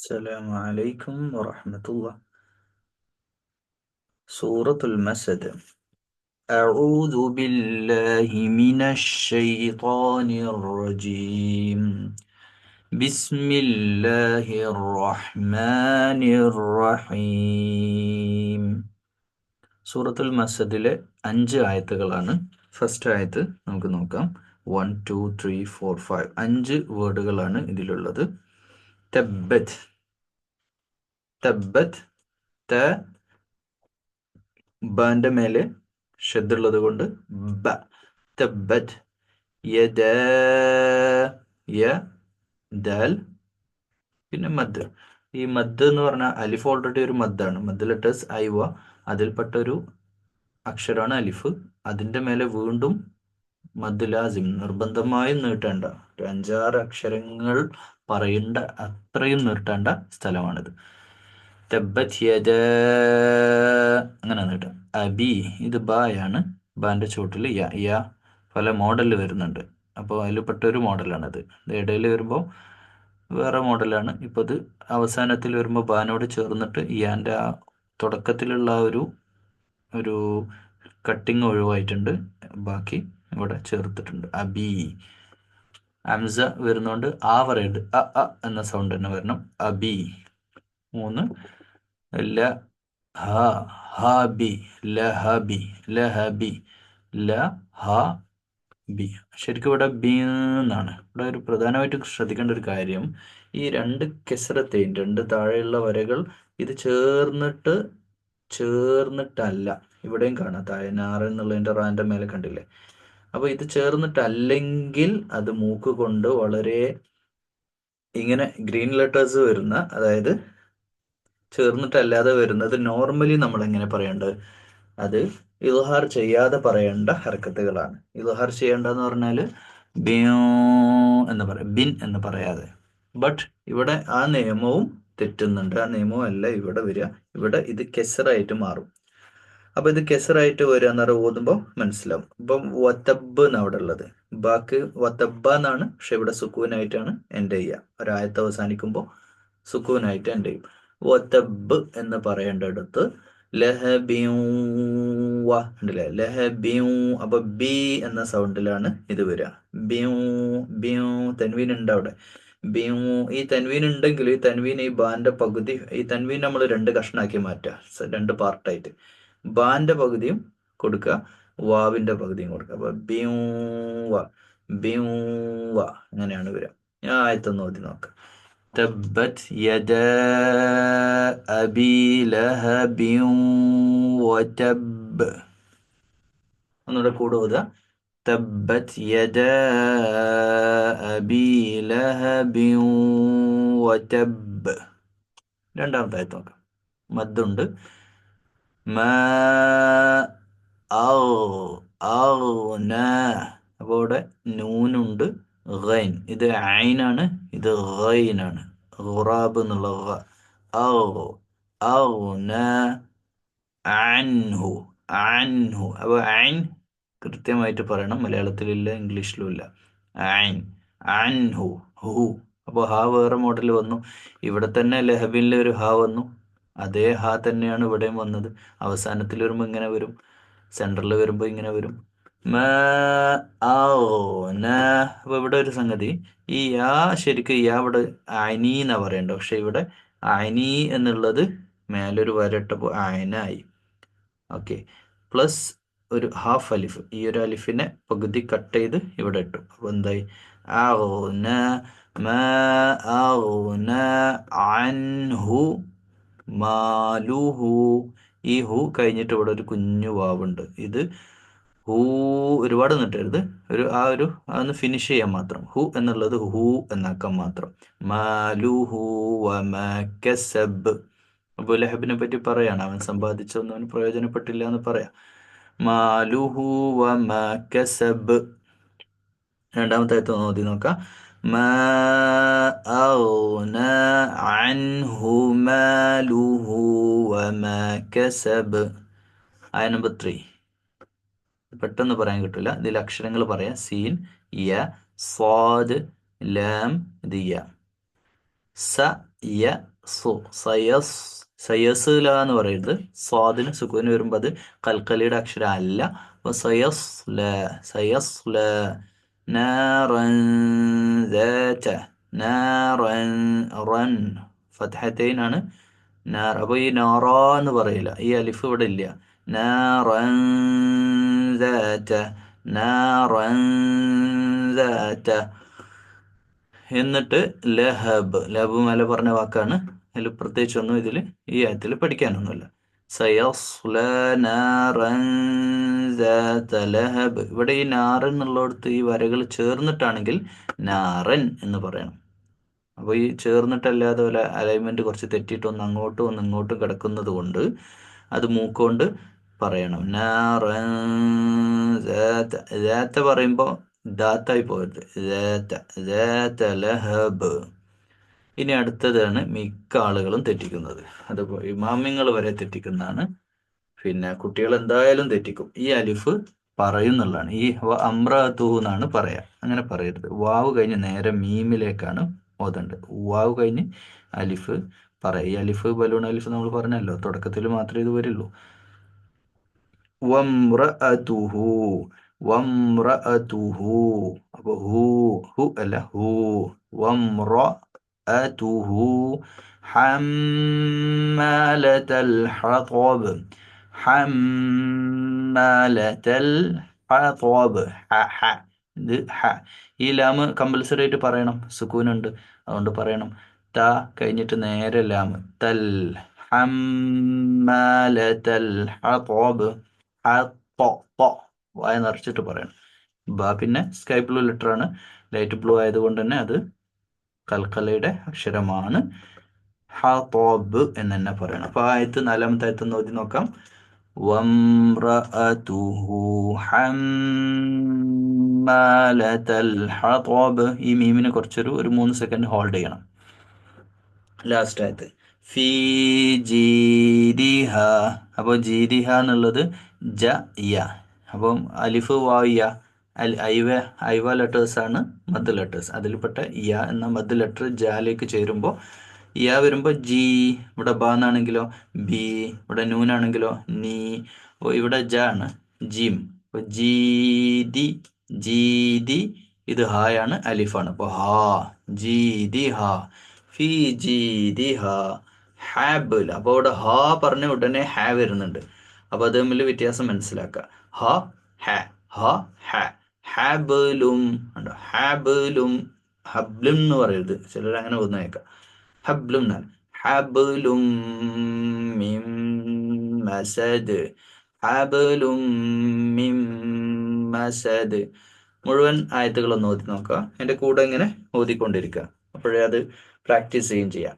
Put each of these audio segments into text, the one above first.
السلام عليكم ورحمة الله سورة المسد أعوذ بالله من الشيطان الرجيم بسم الله الرحمن الرحيم സൂറത്തുൽ മസദിലെ അഞ്ച് ആയത്തുകളാണ് ഫസ്റ്റ് ആയത്ത് നമുക്ക് നോക്കാം one two three four five അഞ്ച് വേർഡുകളാണ് ഇതിലുള്ളത് തബ്ബത്ത് തബ്ബത്ത് ത ബന്റെ മേലെ ഷെദ്ദുള്ളത് കൊണ്ട് ബ തബ്ബത്ത് യദ യ ദൽ പിന്നെ മദ്. ഈ മദ് എന്ന് പറഞ്ഞാൽ അലിഫ് ഓൾറെഡി ഒരു മദ്ദാണ്. മദ് ലെറ്റേഴ്സ് ഐവ അതിൽപ്പെട്ട ഒരു അക്ഷരമാണ് അലിഫ്. അതിന്റെ മേലെ വീണ്ടും മദ് ലാസിം. നിർബന്ധമായും നീട്ടേണ്ട. ഒരു അഞ്ചാറ് അക്ഷരങ്ങൾ പറയേണ്ട അത്രയും നീട്ടേണ്ട സ്ഥലമാണിത്. തബ്ബത് യദ. അങ്ങനെ കേട്ടോ അബി ഇത് ബായാണ് ബാന്റെ ചോട്ടിൽ യ യ പല മോഡലിൽ വരുന്നുണ്ട്. അപ്പോൾ അതിൽപ്പെട്ട ഒരു മോഡലാണ് ഇത് ഇടയിൽ വരുമ്പോൾ വേറെ മോഡലാണ്. ഇപ്പോൾ ഇത് അവസാനത്തിൽ വരുമ്പോൾ ബാനോട് ചേർന്നിട്ട് യാന്റെ ആ തുടക്കത്തിലുള്ള ഒരു ഒരു കട്ടിങ് ഒഴിവായിട്ടുണ്ട്. ബാക്കി ഇവിടെ ചേർത്തിട്ടുണ്ട്. അബി അംസ വരുന്നോണ്ട് ആ അ അ എന്ന സൗണ്ട് തന്നെ വരണം. അബി മൂന്ന്. ല ഹ ഹാബി ലഹബി ലഹബി ല ഹ ബി ശരിക്കും ഇവിടെ ബി എന്നാണ് ഇവിടെ ഒരു പ്രധാനമായിട്ടും ശ്രദ്ധിക്കേണ്ട ഒരു കാര്യം ഈ രണ്ട് കെസറത്തെയും രണ്ട് താഴെയുള്ള വരകൾ ഇത് ചേർന്നിട്ട് ചേർന്നിട്ടല്ല. ഇവിടെയും കാണാം താഴെ നാറ് എന്നുള്ളതിന്റെ റാന്റെ മേലെ കണ്ടില്ലേ? അപ്പോൾ ഇത് ചേർന്നിട്ടല്ലെങ്കിൽ അത് മൂക്ക് കൊണ്ട് വളരെ ഇങ്ങനെ ഗ്രീൻ ലെറ്റേഴ്സ് വരുന്ന അതായത് ചേർന്നിട്ടല്ലാതെ വരുന്നത് നോർമലി നമ്മൾ എങ്ങനെ പറയേണ്ടത് അത് ഇൽഹാർ ചെയ്യാതെ പറയേണ്ട ഹർക്കത്തുകളാണ്. ഇൽഹാർ ചെയ്യേണ്ടതെന്ന് പറഞ്ഞാൽ ബിയോ എന്ന് പറയാം ബിൻ എന്ന് പറയാതെ. ബട്ട് ഇവിടെ ആ നിയമവും തെറ്റുന്നുണ്ട്. ആ നിയമവും അല്ല ഇവിടെ വരിക. ഇവിടെ ഇത് കെസറായിട്ട് മാറും. അപ്പൊ ഇത് കെസറായിട്ട് വരിക എന്ന് പറഞ്ഞാൽ ഓതുമ്പോൾ മനസ്സിലാവും. ഇപ്പം വത്തബ് എന്ന് അവിടെ ഉള്ളത്. ബാക്ക് വത്തബ എന്നാണ്. പക്ഷെ ഇവിടെ സുക്കൂനായിട്ടാണ് എന്റെ ചെയ്യുക. ഒരായത്ത് അവസാനിക്കുമ്പോൾ സുക്കൂനായിട്ട് എന്റെ ചെയ്യും. വത്തബ് എന്ന് പറയേണ്ടടുത്ത് അടുത്ത് അപ്പൊ ബി എന്ന സൗണ്ടിലാണ് ഇത് വരിക. ബ്യൂ ബ്യൂ തൻവീൻ ഉണ്ട് അവിടെ. ബ്യൂ ഈ തൻവീൻ ഉണ്ടെങ്കിൽ ഈ തൻവീൻ ഈ ബാന്റെ പകുതി ഈ തൻവീൻ നമ്മൾ രണ്ട് കഷ്ണാക്കി മാറ്റുക. രണ്ട് പാർട്ടായിട്ട്. ബാന്റെ പകുതിയും കൊടുക്കുക വാവിന്റെ പകുതിയും കൊടുക്കുക. അപ്പൊ ബിയൂ വ അങ്ങനെയാണ് വരിക. ആ ആയത്തൊന്ന് ഓതി നോക്കാം. تبت يدا أبي لهب وتب ഒന്നുകൂടെ കൂടെ ഓതുക തബ്ബത് യദാ അബി ലഹബിൻ വതബ് രണ്ടാമത്തെ ആയത്ത് നോക്കാം മദ്ദുണ്ട് മാ ഔന അപ്പോൾ ഇവിടെ നൂനുണ്ട് ഗൈൻ. ഇത് ഐനാണ് ഇത് ഗൈനാണ്. ഖുറാബ് എന്നുള്ള അൻഹു അൻഹു. അപ്പോൾ ഐൻ കൃത്യമായിട്ട് പറയണം. മലയാളത്തിലില്ല ഇംഗ്ലീഷിലും ഇല്ല ഐൻ അൻഹു ഹു. അപ്പോൾ ഹാ വേറെ മോഡൽ വന്നു. ഇവിടെ തന്നെ ലഹബിനിലെ ഒരു ഹാ വന്നു. അതേ ഹാ തന്നെയാണ് ഇവിടെയും വന്നത്. അവസാനത്തിൽ വരുമ്പോൾ ഇങ്ങനെ വരും. സെൻട്രലിൽ വരുമ്പോൾ ഇങ്ങനെ വരും. ഇവിടെ ഒരു സംഗതി. ഈ യാ ശരിക്കും യാ ഇവിടെ അനി എന്നാ പറയണ്ട. പക്ഷെ ഇവിടെ അനി എന്നുള്ളത് മേലൊരു വരട്ടപ്പോൾ അയനായി ഓക്കെ. പ്ലസ് ഒരു ഹാഫ് അലിഫ്. ഈ ഒരു അലിഫിനെ പകുതി കട്ട് ചെയ്ത് ഇവിടെ ഇട്ടു. അപ്പൊ എന്തായി? അൻഹു മാലുഹു ഈ ഹു കഴിഞ്ഞിട്ട് ഇവിടെ ഒരു കുഞ്ഞു വാവുണ്ട്. ഇത് ഹൂ ഒരുപാട് നീട്ടരുത് ഒരു ആ ഒരു അതൊന്ന് ഫിനിഷ് ചെയ്യാൻ മാത്രം. ഹു എന്നുള്ളത് ഹൂ എന്നാക്കാൻ മാത്രം. മാലുഹു വമകസബ് അബു ലഹബിനെ പറ്റി പറയാണ്. അവൻ സമ്പാദിച്ചൊന്നും അവന് പ്രയോജനപ്പെട്ടില്ല എന്ന് പറയാം. മാലുഹു വമകസബ് രണ്ടാമത്തെ ആയത്ത് നോക്കി. നോക്കാം മാലുഹു നമ്പർ ത്രീ പെട്ടെന്ന് പറയാൻ കിട്ടില്ല ഇതിൽ അക്ഷരങ്ങൾ പറയാം. സീൻ യ സ്വാദ് ലം ഇത് യ. സ യ സു. സയസ് സയസ്ല എന്ന് പറയുന്നത് സ്വാദിന് സുഖുവിന് വരുമ്പോൾ അത് കൽക്കലിയുടെ അക്ഷരം അല്ല അപ്പൊ സയസ് ല സയസ് ല റൻ. അപ്പൊ അപ്പോൾ ഈ നാറ എന്ന് പറയില്ല. ഈ അലിഫ് ഇവിടെ ഇല്ല. നാറ ذات നാറൻ ذات എന്നിട്ട് ലഹബ് ലഹബ് മേലെ പറഞ്ഞ വാക്കാണ് അതിൽ പ്രത്യേകിച്ചൊന്നും ഇതിൽ ഈ ആയത്തിൽ പഠിക്കാനൊന്നുമില്ല സയസ്ല നാറൻ ذات ലഹബ് ഇവിടെ ഈ നാറൻ എന്നുള്ളിടത്ത് ഈ വരകൾ ചേർന്നിട്ടാണെങ്കിൽ നാറൻ എന്ന് പറയണം അപ്പോൾ ഈ ചേർന്നിട്ടല്ലാതെ പോലെ അലൈൻമെന്റ് കുറച്ച് തെറ്റിയിട്ട് ഒന്ന് അങ്ങോട്ടും ഒന്ന് ഇങ്ങോട്ടും കിടക്കുന്നത് കൊണ്ട് അത് മൂക്കൊണ്ട് പറയണം. നാത്ത പറയുമ്പോൾ ദാത്തായി പോകരുത് ലഹബ്. ഇനി അടുത്തതാണ് മിക്ക ആളുകളും തെറ്റിക്കുന്നത്. അതുപോലെ ഇമാമിങ്ങൾ വരെ തെറ്റിക്കുന്നതാണ്. പിന്നെ കുട്ടികൾ എന്തായാലും തെറ്റിക്കും. ഈ അലിഫ് പറയുന്നുള്ളതാണ്. ഈ അമ്രതു എന്നാണ് പറയാ. അങ്ങനെ പറയരുത്. വാവ് കഴിഞ്ഞ് നേരെ മീമിലേക്കാണ് ഓതണ്ട്. വാവ് കഴിഞ്ഞ് അലിഫ് പറയാ. ഈ അലിഫ് ബലൂൺ അലിഫ് നമ്മൾ പറഞ്ഞല്ലോ തുടക്കത്തിൽ മാത്രമേ ഇത് വരുള്ളൂ. വമ്രഅതുഹു വംറഅതുഹു അപ്പോൾ ഹു ഹു അല്ല ഹു വമ്രഅതുഹു ഹമ്മലതൽ ഹതബ് ഹമ്മലതൽ ഹതബ് ഹ ഹ ഇത് ഹ. ഈ ലാമ് കമ്പൽസറി ആയിട്ട് പറയണം സുക്കൂനുണ്ട് അതുകൊണ്ട് പറയണം. ത കഴിഞ്ഞിട്ട് നേരെ ലാമ് തൽ ഹമ്മലതൽ പോ വായ നിറച്ചിട്ട് പറയണം. ബ പിന്നെ സ്കൈ ബ്ലൂ ലെറ്റർ ആണ്. ലൈറ്റ് ബ്ലൂ ആയതുകൊണ്ട് തന്നെ അത് കൽക്കലയുടെ അക്ഷരമാണ്. എന്ന് തന്നെ പറയണം. അപ്പൊ ആയത്ത് നാലാമത്തെ ആയത്ത് നോക്കി. നോക്കാം ഈ മീമിനെ കുറച്ചൊരു ഒരു മൂന്ന് സെക്കൻഡ് ഹോൾഡ് ചെയ്യണം. ലാസ്റ്റ് ആയത് ഫീ ജീരിഹ അപ്പോൾ ജീരിഹ എന്നുള്ളത് ജ യ. അപ്പം അലിഫ് വായ ഐവ ഐവ ലെറ്റേഴ്സ് ആണ് മദ് ലെറ്റേഴ്സ് അതിൽപ്പെട്ട യ എന്ന മദ് ലെറ്റർ ജാലേക്ക് ചേരുമ്പോൾ യ വരുമ്പോൾ ജി ഇവിടെ ബ എന്നാണെങ്കിലോ? ബി ഇവിടെ നൂനാണെങ്കിലോ നീ. ഇവിടെ ജ ആണ്. ജീം. അപ്പോൾ ജീതി ജീതി ഇത് ഹായാണ് അലിഫാണ് അപ്പോൾ ഹാ ജീതി ഹാ. ഫി ജീതി ഹാ. ഹാബിൽ അപ്പോൾ ഇവിടെ ഹാ പറഞ്ഞ ഉടനെ ഹാ വരുന്നുണ്ട്. അപ്പോൾ അത് തമ്മിൽ വ്യത്യാസം മനസ്സിലാക്കുക. ഹ ഹ ഹ ഹ ഹാബലും ഹാബിലും ഹബ്ലും എന്ന് പറയരുത്. ചിലർ അങ്ങനെ ഒന്ന് എന്നാണ്. ഹബ്ലും മിം മസദ്. ഹബലും മസദ്. മുഴുവൻ ആയത്തുകളൊന്ന് ഓതി നോക്കുക. എന്റെ കൂടെ ഇങ്ങനെ ഓതിക്കൊണ്ടിരിക്കുക. അപ്പോഴേ അത് പ്രാക്ടീസ് ചെയ്യുകയും ചെയ്യാം.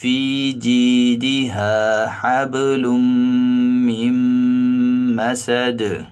في جيدها حبل من مسد.